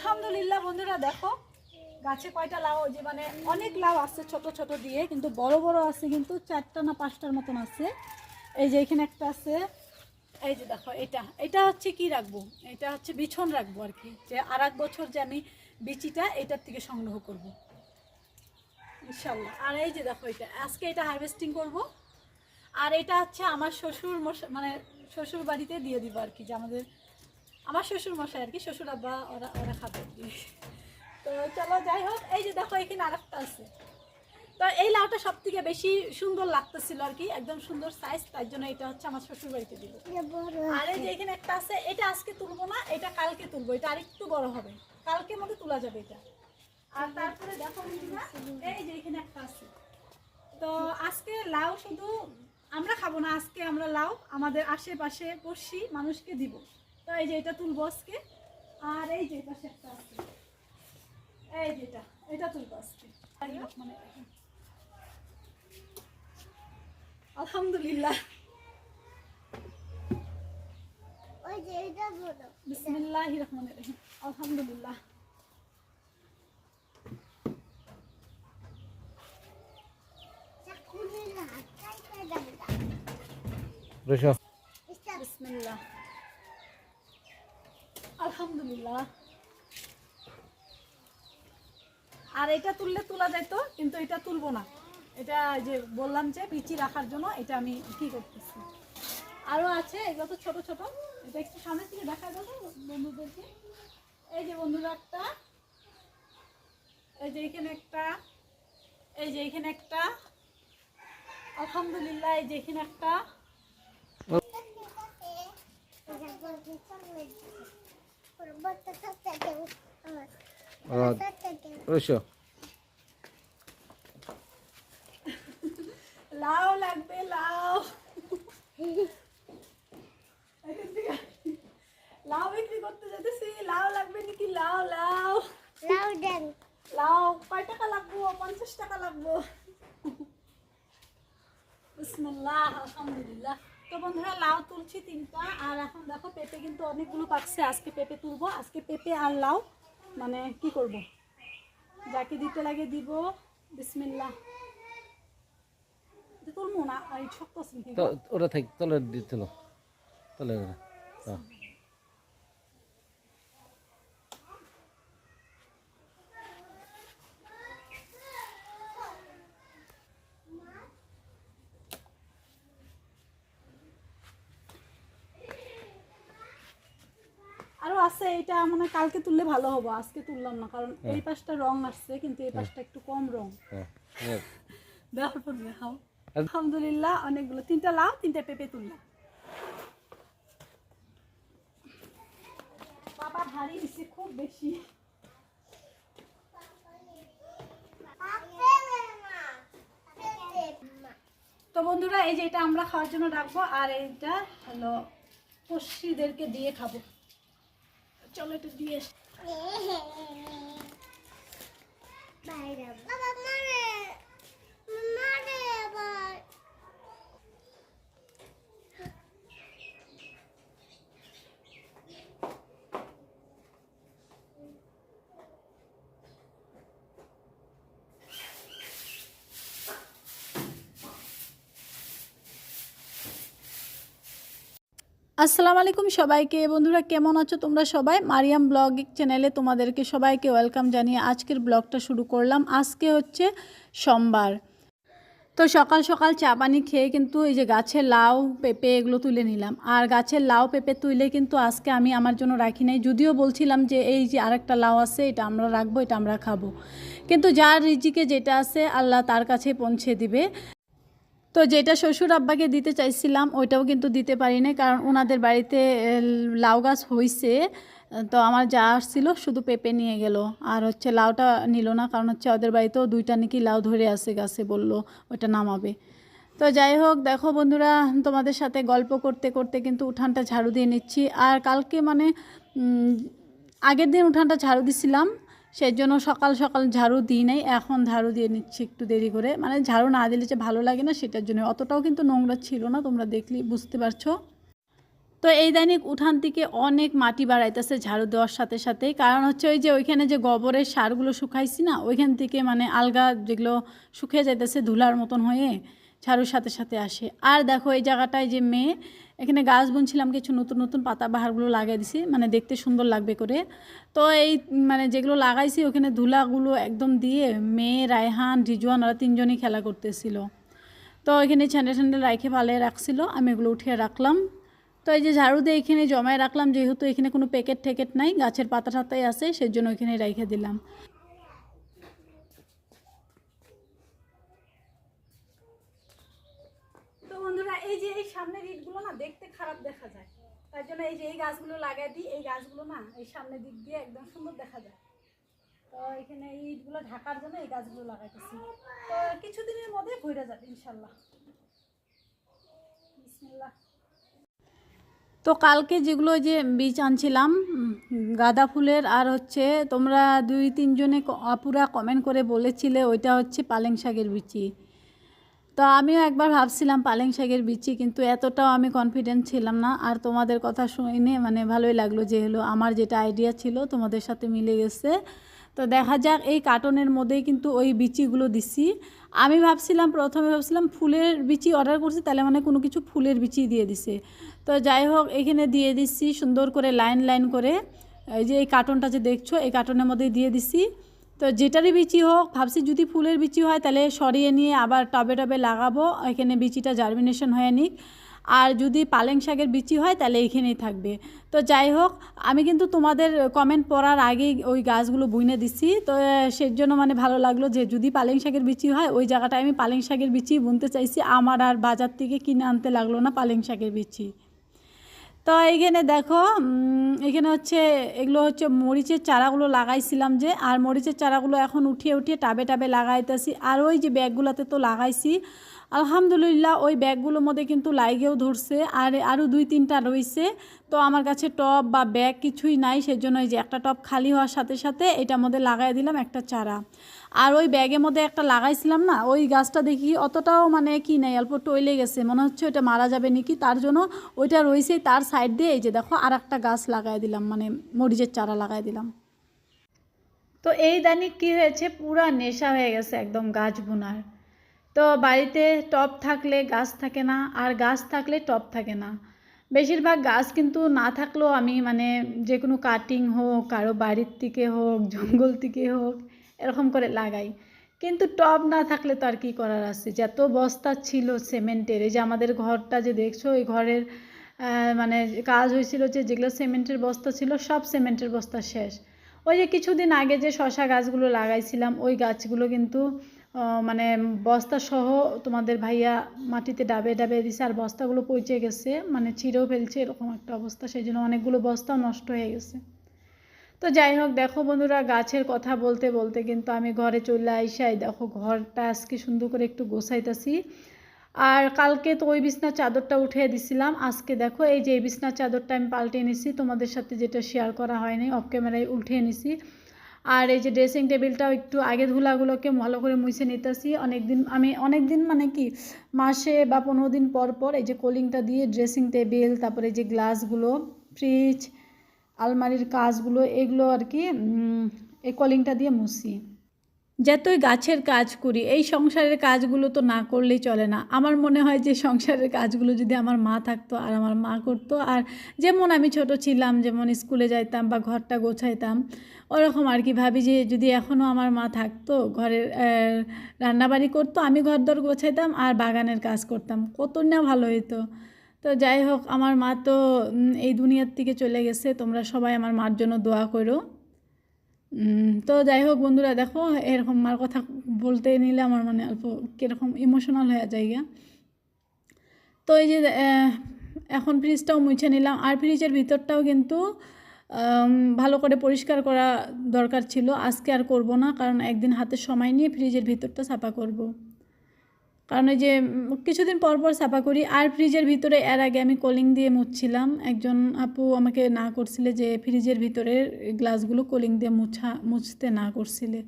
আলহামদুলিল্লাহ বন্ধুরা দেখো, গাছে কয়টা লাউ? যে মানে অনেক লাউ আছে ছোট ছোট দিয়ে, কিন্তু বড় বড় আছে, কিন্তু চারটা না পাঁচটার মতন আছে। এই যে এখানে একটা আছে, এই যে দেখো এটা। এটা হচ্ছে কি রাখব? এটা হচ্ছে বিছন রাখব আর কি, যে আর বছর যে আমি বিচিটা এটার থেকে সংগ্রহ করব। ইনশাল্লাহ আর এই যে দেখো এটা, আজকে এটা হারভেস্টিং করব। আর এটা হচ্ছে আমার শ্বশুর মানে শ্বশুর বাড়িতে দিয়ে দিব আর কি, যে আমাদের আমার শ্বশুর মশাই আর কি শ্বশুর আব্বা ওরা ওরা খাবে। তো চলো যাই হোক এই যে দেখো এখানে আরেকটা আছে। তো এই লাউটা সব থেকে বেশি সুন্দর লাগতেছিল আর কি একদম সুন্দর সাইজ তার জন্য এটা হচ্ছে আমার শ্বশুর বাড়িতে দিব আর এই যে এখানে একটা আছে এটা আজকে তুলবো না এটা কালকে তুলবো এটা আরেকটু বড় হবে। কালকে মধ্যে তোলা যাবে এটা। আর তারপরে দেখো এই যে এখানে একটা আছে। তো আজকে লাউ শুধু আমরা খাব না আজকে আমরা লাউ আমাদের আশেপাশে পড়শি মানুষকে দিব। তো এই যে এটা তুলবো আজকে। আর এই যে পাশে একটা আছে। এই যেটা এটা তুলবো আজকে। মানে আলহামদুলিল্লাহ। ওই যে এটা বলো। বিসমিল্লাহ রহমান রহিম। আলহামদুলিল্লাহ। চাকুনি না কাইটা যাবে না রসো এটা বিসমিল্লাহ আলহামদুলিল্লাহ আর এটা তুললে তোলা যেত কিন্তু এটা তুলবো না। এটা যে বললাম যে বিচি রাখার জন্য এটা আমি কি করতেছি। আরও আছে এগুলো তো ছোট ছোট। এটা একটু সামনে থেকে দেখা যাবে বন্ধুদেরকে। এই যে বন্ধুরা একটা এই যে এখানে একটা এই যে এখানে একটা। আলহামদুলিল্লাহ এই যে এখানে একটা। রসো লাউ লাগবে লাউ। লাউ বিক্রি করতে যেতেছি লাউ লাগবে নাকি লাউ লাউ? লাউ কয় টাকা লাগবো? পঞ্চাশ টাকা লাগবো। বিসমিল্লাহ আলহামদুলিল্লাহ। তো বন্ধুরা লাউ তুলছি তিনটা আর এখন দেখো পেঁপে কিন্তু অনেকগুলো পাকছে। আজকে পেঁপে তুলবো আজকে পেঁপে আর লাউ। মানে কি করব? যাকে দিতে লাগে দিব। বিসমিল্লাহ এটা তুলবো না এই শক্ত আছে নাকি তো ওরা থাক তলে দিছিল তলে। আরও আছে এটা মানে কালকে তুললে ভালো হবে আজকে তুললাম না কারণ এই পাশটা রং আসছে কিন্তু এই পাশটা একটু কম রং। হ্যাঁ, হ্যাঁ। পর দেখাও। আলহামদুলিল্লাহ, অনেকগুলো, তিনটা লাউ, তিনটা পেঁপে তুললাম। বাবা দিচ্ছে খুব বেশি। তো বন্ধুরা, এই যে এটা আমরা খাওয়ার জন্য রাখব, আর এইটা হলো পশিদেরকে দিয়ে খাব। চলো একটু দিয়ে আসি। বাবা মারে মারে আবার আসসালামু আলাইকুম সবাইকে। বন্ধুরা, কেমন আছো তোমরা সবাই? মারিয়াম ব্লগ চ্যানেলে তোমাদেরকে সবাইকে ওয়েলকাম জানিয়ে আজকের ব্লগটা শুরু করলাম। আজকে হচ্ছে সোমবার। তো সকাল সকাল চা পানি খেয়ে কিন্তু এই যে গাছের লাউ, পেঁপে এগুলো তুলে নিলাম। আর গাছের লাউ, পেঁপে তুলে কিন্তু আজকে আমি আমার জন্য রাখি নাই। যদিও বলছিলাম যে এই যে আরেকটা লাউ আছে, এটা আমরা রাখব, এটা আমরা খাব। কিন্তু যার রিজিকে যেটা আছে, আল্লাহ তার কাছে পৌঁছে দিবে। তো যেটা শ্বশুর আব্বাকে দিতে চাইছিলাম, ওইটাও কিন্তু দিতে পারি না কারণ ওনাদের বাড়িতে লাউ গাছ হইছে। তো আমার যা আসছিল শুধু পেঁপে নিয়ে গেল। আর হচ্ছে লাউটা নিল না কারণ হচ্ছে ওদের বাড়িতেও দুইটা নাকি লাউ ধরে আছে গাছে বলল, ওইটা নামাবে। তো যাই হোক, দেখো বন্ধুরা, তোমাদের সাথে গল্প করতে করতে কিন্তু উঠানটা ঝাড়ু দিয়ে নিচ্ছি। আর কালকে মানে আগের দিন উঠানটা ঝাড়ু দিছিলাম। সেই জন্য সকাল সকাল ঝাড়ু দিই নাই, এখন ঝাড়ু দিয়ে নিচ্ছি একটু দেরি করে। মানে ঝাড়ু না দিলে যে ভালো লাগে না সেটার জন্য। অতটাও কিন্তু নোংরা ছিল না, তোমরা দেখলেই বুঝতে পারছ? তো এই দৈনিক উঠান থেকে অনেক মাটি বাড়াইতেছে ঝাড়ু দেওয়ার সাথে সাথে কারণ হচ্ছে ওই যে ওইখানে যে গোবরের সারগুলো শুকাইছি না, ওইখান থেকে মানে আলগা যেগুলো শুকিয়ে যাইতেছে ধুলার মতন হয়ে ঝাড়ুর সাথে সাথে আসে। আর দেখো এই জায়গাটায় যে মেয়ে এখানে গাছ বুনছিলাম, কিছু নতুন নতুন পাতা বাহারগুলো লাগিয়ে দিছি মানে দেখতে সুন্দর লাগবে করে। তো এই মানে যেগুলো লাগাইছি, ওখানে ধুলাগুলো একদম দিয়ে মেয়ে, রায়হান, রিজওয়ান, ওরা তিনজনই খেলা করতেছিল। তো এখানে স্যান্ডেল স্যান্ডেল রাখে পালে রাখছিল, আমি এগুলো উঠিয়ে রাখলাম। তো এই যে ঝাড়ু দিয়ে এখানে জমায় রাখলাম, যেহেতু এখানে কোনো প্যাকেট ট্যাকেট নাই, গাছের পাতা টাতাই আছে সেই জন্য এখানে রেখে দিলাম তো বন্ধুরা এই যে এই সামনের ইটগুলো না দেখতে খারাপ দেখা যায়। তার জন্য এই যে এই গাছগুলো লাগাই দিই, এই গাছগুলো না এই সামনের দিক দিয়ে একদম সুন্দর দেখা যায়। তো এখানে এই ইটগুলো ঢাকার জন্য এই গাছগুলো লাগাইতেছি। তো কিছুদিনের মধ্যে ঘুরে যাবে, ইনশাল্লাহ। তো কালকে যেগুলো যে বীজ আনছিলাম গাঁদা ফুলের আর হচ্ছে তোমরা দুই তিনজনে আপুরা কমেন্ট করে বলেছিলে, ওইটা হচ্ছে পালেং শাকের বিচি। তো আমিও একবার ভাবছিলাম পালেং শাকের বিচি, কিন্তু এতটাও আমি কনফিডেন্ট ছিলাম না। আর তোমাদের কথা শুনে মানে ভালোই লাগল যে হলো আমার যেটা আইডিয়া ছিল তোমাদের সাথে মিলে গেছে। তো দেখা যাক, এই কার্টনের মধ্যেই কিন্তু ওই বিচিগুলো দিছি। আমি ভাবছিলাম, প্রথমে ভাবছিলাম ফুলের বিচি অর্ডার করছি, তাহলে মানে কোনো কিছু ফুলের বিচি দিয়ে দিছে। তো যাই হোক, এখানে দিয়ে দিচ্ছি সুন্দর করে লাইন লাইন করে। এই যে এই কার্টনটা যে দেখছ, এই কার্টনের মধ্যে দিয়ে দিছি। তো যেটারই বিচি হোক, ভাবছি যদি ফুলের বিচি হয় তাহলে সরিয়ে নিয়ে আবার টবে টবে লাগাবো। এখানে বিচিটা জার্মিনেশন হয়ে নিক। আর যদি পালেং শাকের বিচি হয় তাহলে এইখানেই থাকবে। তো যাই হোক, আমি কিন্তু তোমাদের কমেন্ট পড়ার আগেই ওই গাছগুলো বুনে দিছি তো সেই জন্য মানে ভালো লাগল যে যদি পালেং শাকের বিচি হয়, ওই জায়গাটায় আমি পালেং শাকের বিচি বুনতে চাইছি। আমার আর বাজার থেকে কিনে আনতে লাগল না পালেং শাকের বিচি। তো এইখানে দেখো এখানে হচ্ছে, এগুলো হচ্ছে মরিচের চারাগুলো লাগাইছিলাম যে, আর মরিচের চারাগুলো এখন উঠিয়ে উঠিয়ে টাবে টাবে লাগাইতেছি। আর ওই যে ব্যাগগুলোতে তো লাগাইছি আলহামদুলিল্লাহ, ওই ব্যাগগুলোর মধ্যে কিন্তু লাইগেও ধরছে, আর আরও দুই তিনটা রয়েছে। তো আমার কাছে টব বা ব্যাগ কিছুই নাই সেই জন্য এই যে একটা টব খালি হওয়ার সাথে সাথে এটার মধ্যে লাগাই দিলাম একটা চারা। আর ওই ব্যাগের মধ্যে একটা লাগাইছিলাম না, ওই গাছটা দেখি অতটাও মানে কি নাই, অল্প টইলে গেছে, মনে হচ্ছে ওটা মারা যাবে নাকি, তার জন্য ওইটা রয়েছে তার সাইড দিয়ে, এই যে দেখো আর একটা গাছ লাগাই দিলাম মানে মরিচের চারা লাগাই দিলাম। তো এই দানি কি হয়েছে, পুরা নেশা হয়ে গেছে একদম গাছ বোনার। তো বাড়িতে টব থাকলে গাছ থাকে না, আর গাছ থাকলে টব থাকে না। বেশিরভাগ গাছ কিন্তু না থাকলেও আমি মানে যে কোনো কাটিং হোক, কারও বাড়ির থেকে হোক, জঙ্গল থেকে হোক, এরকম করে লাগাই। কিন্তু টব না থাকলে তো আর কী করার আছে? যত বস্তা ছিল সিমেন্টের এই যে আমাদের ঘরটা যে দেখছ, ওই ঘরের মানে কাজ হয়েছিল যে যেগুলো সিমেন্টের বস্তা ছিল, সব সিমেন্টের বস্তা শেষ। ওই যে কিছুদিন আগে যে শশা গাছগুলো লাগাইছিলাম, ওই গাছগুলো কিন্তু মানে বস্তা সহ তোমাদের ভাইয়া মাটিতে ডাবে ডাবে দিছে আর বস্তাগুলো পচে গেছে মানে ছিঁড়েও ফেলছে, এরকম একটা অবস্থা। সেই জন্য অনেকগুলো বস্তাও নষ্ট হয়ে গেছে। তো যাই হোক, দেখো বন্ধুরা, গাছের কথা বলতে বলতে কিন্তু আমি ঘরে চলে আইসাই। দেখো ঘরটা আজকে সুন্দর করে একটু গোছাইতেছি। আর কালকে তো ওই বিছনার চাদরটা উঠিয়ে দিছিলাম। আজকে দেখো, এই যে এই বিছনার চাদরটা আমি পাল্টে নিছি তোমাদের সাথে যেটা শেয়ার করা হয়নি অফ ক্যামেরায় উঠিয়ে নিছি আর এই যে ড্রেসিং টেবিলটাও একটু আগে ধুলাগুলোকে ভালো করে মুছে নিতেছি। অনেক দিন আমি অনেক দিন মানে কি, মাসে বা পনেরো দিন পর পর এই যে কোলিংটা দিয়ে ড্রেসিং টেবিল তারপরে যে গ্লাসগুলো ফ্রিজ আলমারির কাজগুলো, এগুলো আর কি এই কলিংটা দিয়ে মুছি। যতই গাছের কাজ করি, এই সংসারের কাজগুলো তো না করলেই চলে না। আমার মনে হয় যে সংসারের কাজগুলো যদি আমার মা থাকতো আর আমার মা করতো, আর যেমন আমি ছোট ছিলাম, যেমন স্কুলে যাইতাম বা ঘরটা গোছাইতাম, ওরকম আর কি ভাবি যে যদি এখনও আমার মা থাকতো, ঘরের রান্নাবাড়ি করতো, আমি ঘর দর গোছাইতাম আর বাগানের কাজ করতাম। কত না ভালো হতো তো যাই হোক, আমার মা তো এই দুনিয়ার থেকে চলে গেছে, তোমরা সবাই আমার মার জন্য দোয়া করো। তো যাই হোক বন্ধুরা, দেখো, এরকম মার কথা বলতে নিলে আমার মানে অল্প কীরকম ইমোশনাল হয়ে যায় গা। তো এই যে এখন ফ্রিজটাও মুছে নিলাম আর ফ্রিজের ভিতরটাও কিন্তু ভালো করে পরিষ্কার করা দরকার ছিল আজকে আর করব না, কারণ একদিন হাতে সময় নিয়ে ফ্রিজের ভিতরটা সাফা করব। কারণ ওই যে কিছুদিন পর পর সাফা করি। আর ফ্রিজের ভিতরে, এর আগে আমি কলিং দিয়ে মুছছিলাম। একজন আপু আমাকে না করছিলে যে, ফ্রিজের ভিতরের গ্লাসগুলো কলিং দিয়ে মুছা, মুছতে না করছিলে।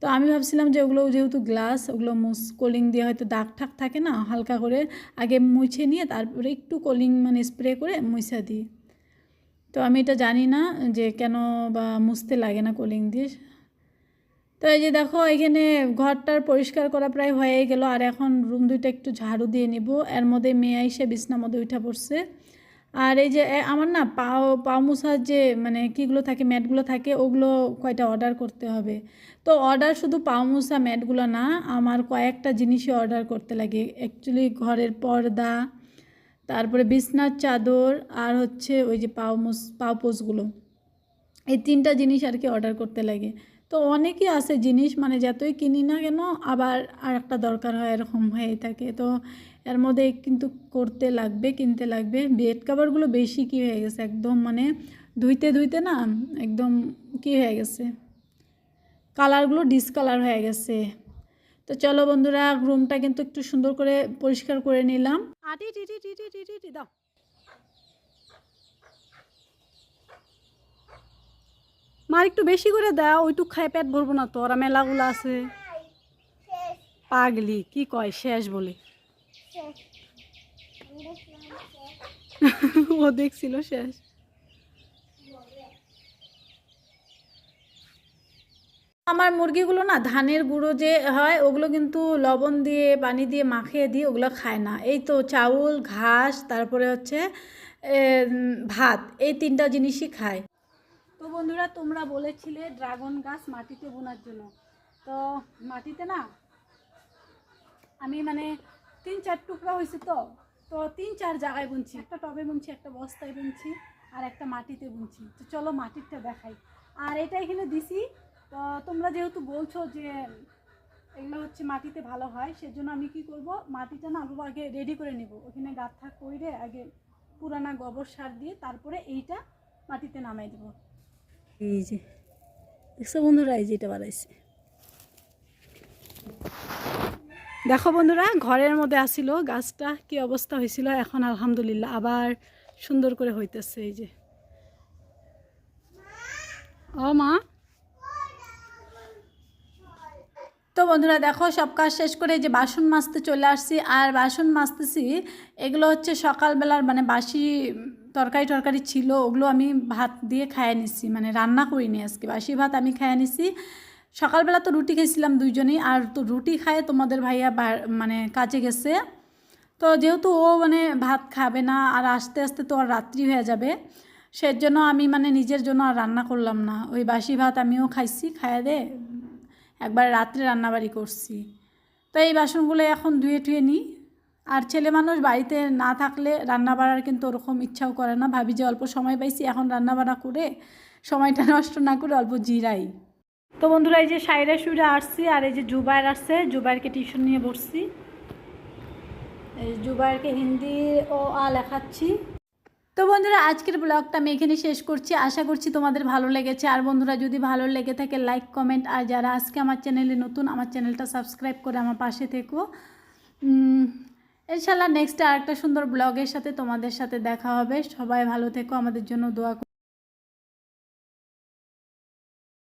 তো আমি ভাবছিলাম যে, ওগুলো যেহেতু গ্লাস, ওগুলো মুস কোলিং দিয়ে হয়তো দাগ ঠাক থাকে না, হালকা করে আগে মুছে নিয়ে তারপরে একটু কোলিং মানে স্প্রে করে মুছা দিই। তো আমি এটা জানি না যে, কেন বা মুছতে লাগে না কোলিং দিয়ে। তো এই যে দেখো, এখানে ঘরটার পরিষ্কার করা প্রায় হয়ে গেল। আর এখন রুম দুইটা একটু ঝাড়ু দিয়ে নিব। এর মধ্যে মেয়ে এসে বিছনার মধ্যে উঠে পড়ছে। আর এই যে আমার না পাও পাও মুছার যে মানে কীগুলো থাকে, ম্যাটগুলো থাকে, ওগুলো কয়টা অর্ডার করতে হবে। তো অর্ডার শুধু পাও মুছা, ম্যাটগুলো না, আমার কয়েকটা জিনিসই অর্ডার করতে লাগে। অ্যাকচুয়ালি ঘরের পর্দা, তারপরে বিছনার চাদর, আর হচ্ছে ওই যে পাও মুস পাও পোসগুলো এই তিনটা জিনিস আর কি অর্ডার করতে লাগে। তো অনেকই আছে জিনিস মানে যতই কিনি না কেন আবার আর একটা দরকার হয় এরকম হয়েই থাকে। তো এর মধ্যে কিন্তু করতে লাগবে, কিনতে লাগবে। বেড কাভারগুলো বেশি কি হয়ে গেছে? একদম মানে ধুইতে ধুইতে না একদম কি হয়ে গেছে? কালারগুলো ডিসকালার হয়ে গেছে। তো চলো বন্ধুরা রুমটা কিন্তু একটু সুন্দর করে পরিষ্কার করে নিলাম। আটি দাও। মার একটু বেশি করে দাও, ওইটুক খাই পেট ভরবো না তো, ওরা মেলাগুলো আছে। পাগলি, কি কয়, শেষ বলে। ও দেখছিল শেষ। আমার মুরগিগুলো না, ধানের গুঁড়ো যে হয়, ওগুলো কিন্তু লবণ দিয়ে, পানি দিয়ে মাখিয়ে দিয়ে ওগুলো খায় না। এই তো চাউল, ঘাস, তারপরে হচ্ছে ভাত, এই তিনটা জিনিসই খায়। তো বন্ধুরা, তোমরা বলেছিলে ড্রাগন গাছ মাটিতে বোনার জন্য। তো মাটিতে না, আমি মানে তিন চার টুকরা হয়েছে তো তো তিন চার জায়গায় বুনছি। একটা টবে বুনছি, একটা বস্তায় বুনছি, আর একটা মাটিতে বুনছি। তো চলো মাটিরটা দেখাই। আর এটা এখানে দিছি, তো তোমরা যেহেতু বলছো যে এগুলো হচ্ছে মাটিতে ভালো হয়, সেজন্য আমি কি করব, মাটিটা না আবু আগে রেডি করে নিব। ওখানে গাঁথা করে আগে পুরানা গোবর সার দিয়ে তারপরে এইটা মাটিতে নামাই দেবো। এই যে, দেখছ বন্ধুরা, এই যে এটা বাড়াইছে দেখো বন্ধুরা, ঘরের মধ্যে আসিল, গাছটা কি অবস্থা হয়েছিল, এখন আলহামদুলিল্লাহ আবার সুন্দর করে হইতেছে, এই যে। ও মা তো বন্ধুরা দেখো, সব কাজ শেষ করে যে বাসন মাজতে চলে আসছি। আর বাসন মাজতেছি, এগুলো হচ্ছে সকালবেলার মানে বাসি তরকারি টরকারি ছিল, ওগুলো আমি ভাত দিয়ে খাইয়ে নিছি মানে রান্না করিনি আজকে। বাসি ভাত আমি খাইয়ে নিছি। সকালবেলা তো রুটি খেয়েছিলাম দুইজনেই, আর তো রুটি খায় তোমাদের ভাইয়া মানে কাজে গেছে। তো যেহেতু ও মানে ভাত খাবে না, আর আস্তে আস্তে তো আর রাত্রি হয়ে যাবে, সেজন্য আমি মানে নিজের জন্য আর রান্না করলাম না। ওই বাসি ভাত আমিও খাইছি, খাইয়ে দে একবার রাত্রে রান্নাবাড়ি করছি। তো এই বাসনগুলো এখন ধুয়ে টুয়ে নিই। আর ছেলে মানুষ বাড়িতে না থাকলে রান্না বাড়ার কিন্তু ওরকম ইচ্ছাও করে না। ভাবি যে অল্প সময় পাইছি, এখন রান্না বাড়া করে সময়টা নষ্ট না করে অল্প জিরাই। তো বন্ধুরা, এই যে সাইরা সুইরা আসছি আর এই যে জুবাইর আসছে জুবাইরকে টিউশন নিয়ে বসছি। এই জুবাইরকে হিন্দি ও আ লেখাচ্ছি। তো বন্ধুরা, আজকের ব্লগটা আমি এখানে শেষ করছি। আশা করছি তোমাদের ভালো লেগেছে। আর বন্ধুরা, যদি ভালো লেগে থাকে লাইক কমেন্ট আর যারা আজকে আমার চ্যানেলে নতুন, আমার চ্যানেলটা সাবস্ক্রাইব করে আমার পাশে থেকো। ইনশাল্লাহ নেক্সট আর একটা সুন্দর ব্লগের সাথে তোমাদের সাথে দেখা হবে। সবাই ভালো থেকো, আমাদের জন্য দোয়া।